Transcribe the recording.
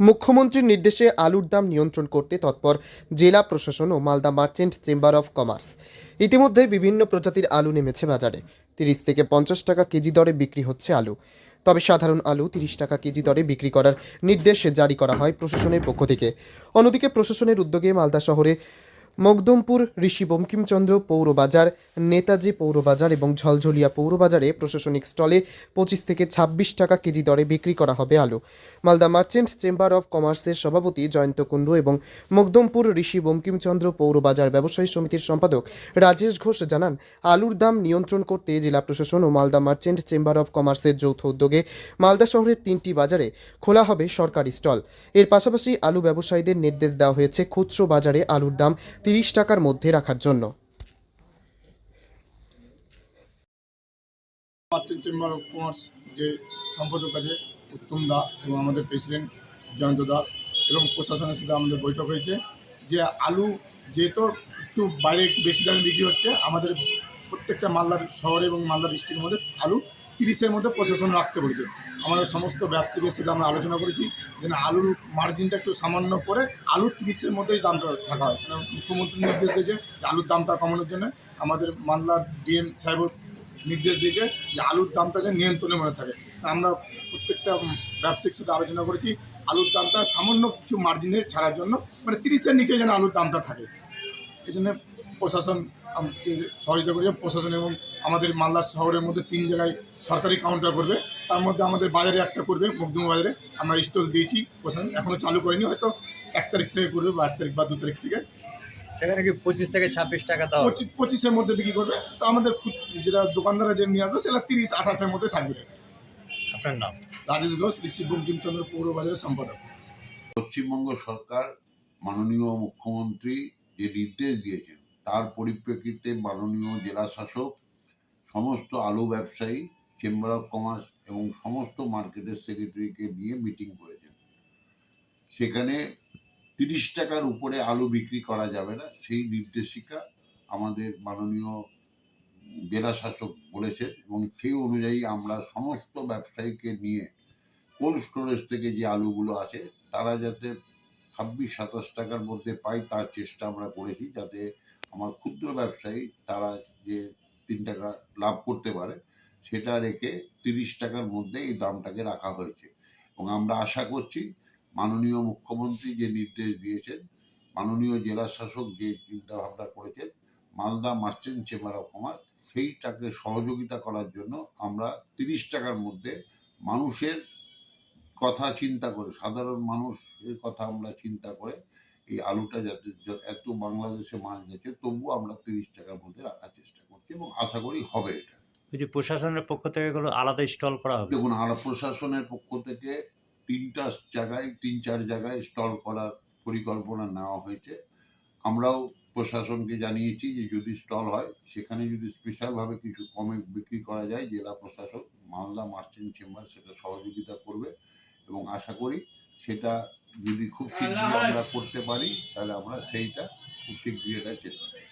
মুখ্যমন্ত্রীর নির্দেশে আলুর দাম নিয়ন্ত্রণ করতে তৎপর জেলা প্রশাসন ও Malda merchant chamber of commerce. ইতিমধ্যে বিভিন্ন প্রজাতির আলু নেমেছে বাজারে। তিরিশ থেকে পঞ্চাশ টাকা কেজি দরে বিক্রি হচ্ছে আলু। তবে সাধারণ আলু তিরিশ টাকা কেজি দরে বিক্রি করার নির্দেশ জারি করা হয় প্রশাসনের পক্ষ থেকে। অন্যদিকে প্রশাসনের উদ্যোগে মালদা শহরে মকদমপুর, ঋষি বঙ্কিমচন্দ্র পৌরবাজার, নেতাজি পৌরবাজার এবং ঝলঝলিয়া পৌরবাজারে প্রশাসনিক স্টলে পঁচিশ থেকে ছাব্বিশ টাকা কেজি দরে বিক্রি করা হবে আলু। মালদা মার্চেন্ট চেম্বার অফ কমার্সের সভাপতি জয়ন্ত কুণ্ডু এবং মকদমপুর, ঋষি বঙ্কিমচন্দ্র পৌরবাজার ব্যবসায়ী সমিতির সম্পাদক রাজেশ ঘোষ জানান, আলুর দাম নিয়ন্ত্রণ করতে জেলা প্রশাসন ও মালদা মার্চেন্ট চেম্বার অফ কমার্সের যৌথ উদ্যোগে মালদা শহরের তিনটি বাজারে খোলা হবে সরকারি স্টল। এর পাশাপাশি আলু ব্যবসায়ীদের নির্দেশ দেওয়া হয়েছে, খুচরো বাজারে আলুর দাম তিরিশ টাকার মধ্যে রাখার জন্য। মার্চেন্ট চেম্বার অফ কমার্স যে সম্পাদক আছে, উত্তম দা এবং আমাদের প্রেসিডেন্ট জয়ন্ত দা এবং প্রশাসনের সাথে আমাদের বৈঠক হয়েছে যে আলু যেহেতু একটু বাইরে বেশি দামে বিক্রি হচ্ছে, আমাদের প্রত্যেকটা মালদার শহরে এবং মালদা ডিস্ট্রিক্টের মধ্যে আলু তিরিশের মধ্যে প্রশাসন রাখতে বলেছে। আমাদের সমস্ত ব্যবসায়ীদের সাথে আমরা আলোচনা করেছি, যেন আলুর মার্জিনটা একটু সামান্য করে আলু তিরিশের মধ্যেই দামটা থাকা হয়। কারণ মুখ্যমন্ত্রী নির্দেশ দিয়েছে যে আলুর দামটা কমানোর জন্য। আমাদের মালদার ডিএম সাহেব নির্দেশ দিয়েছে যে আলুর দামটা যেন নিয়ন্ত্রণে মনে থাকে। আমরা প্রত্যেকটা ব্যবসায়িক সাথে আলোচনা করেছি, আলুর দামটা সামান্য কিছু মার্জিনে ছাড়ার জন্য মানে তিরিশের নিচে যেন আলুর দামটা থাকে। এই জন্য প্রশাসন সহযোগিতা করেছে। প্রশাসন এবং আমাদের মালদা শহরের মধ্যে তিন জায়গায় সরকারি কাউন্টার করবে। তার মধ্যে আমাদের বাজারে একটা করবে মকদুম বাজারে। আমরা স্টল দিয়েছি প্রশাসন এখনও চালু করিনি হয়তো এক তারিখ থেকে করবে বা এক তারিখ বা দু তারিখ থেকে। সেখানে কি পঁচিশ থেকে ছাব্বিশ টাকা দাও? পঁচিশের মধ্যে বিক্রি করবে। তো আমাদের খুদ যেটা দোকানদাররা যে নিয়ে আসবে সেটা তিরিশ আঠাশের মধ্যে থাকবে। আপনার নাম? রাজেশ ঘোষ ঋষি বঙ্কিমচন্দ্র পৌর বাজারের সম্পাদক। পশ্চিমবঙ্গ সরকার মাননীয় মুখ্যমন্ত্রী যে নির্দেশ দিয়েছেন তার পরিপ্রেক্ষিতে মাননীয় জেলা শাসক সমস্ত আলু ব্যবসায়ী চেম্বার অফ কমার্স এবং সমস্ত মার্কেটের সেক্রেটারিকে নিয়ে মিটিং করেছেন। সেখানে তিরিশ টাকার উপরে আলু বিক্রি করা যাবে না, সেই নির্দেশিকা আমাদের মাননীয় জেলা শাসক বলেছেন এবং সেই অনুযায়ী আমরা সমস্ত ব্যবসায়ীকে নিয়ে কোল্ড স্টোরেজ থেকে যে আলুগুলো আছে, তারা যাতে ছাব্বিশ, সাতাশ টাকার মধ্যে পায় তার চেষ্টা আমরা করেছি যাতে আমার ক্ষুদ্র ব্যবসায়ী তারা যে তিন টাকা লাভ করতে পারে। সেটা রেখে তিরিশ টাকার মধ্যে এই দামটাকে রাখা হয়েছে। এবং আমরা আশা করছি মাননীয় মুখ্যমন্ত্রী যে নির্দেশ দিয়েছেন, মাননীয় জেলা শাসক যে চিন্তা ভাবনা করেছেন, Malda merchant chamber of commerce, সেইটাকে সহযোগিতা করার জন্য আমরা তিরিশ টাকার মধ্যে মানুষের কথা চিন্তা করে, সাধারণ মানুষের কথা আমরা চিন্তা করে এই আলুটা যাতে এত বাংলাদেশে মাছ গেছে, তবুও আমরা তিরিশ টাকার মধ্যে রাখার চেষ্টা করছি এবং আশা করি হবে এটা। ওই যে প্রশাসনের পক্ষ থেকে এগুলো আলাদা স্টল করা হবে? দেখুন আলাদা প্রশাসনের পক্ষ থেকে তিনটা জায়গায়, তিন, চার জায়গায় স্টল করার পরিকল্পনা নেওয়া হয়েছে। আমরাও প্রশাসনকে জানিয়েছি যে যদি স্টল হয়, সেখানে যদি স্পেশালভাবে কিছু কমে বিক্রি করা যায়, জেলা প্রশাসক মালদা মার্চেন্ট চেম্বার সেটা সহযোগিতা করবে এবং আশা করি সেটা যদি খুব শীঘ্রই আমরা করতে পারি, তাহলে আমরা সেইটা খুব শীঘ্রই এটা চেষ্টা করব।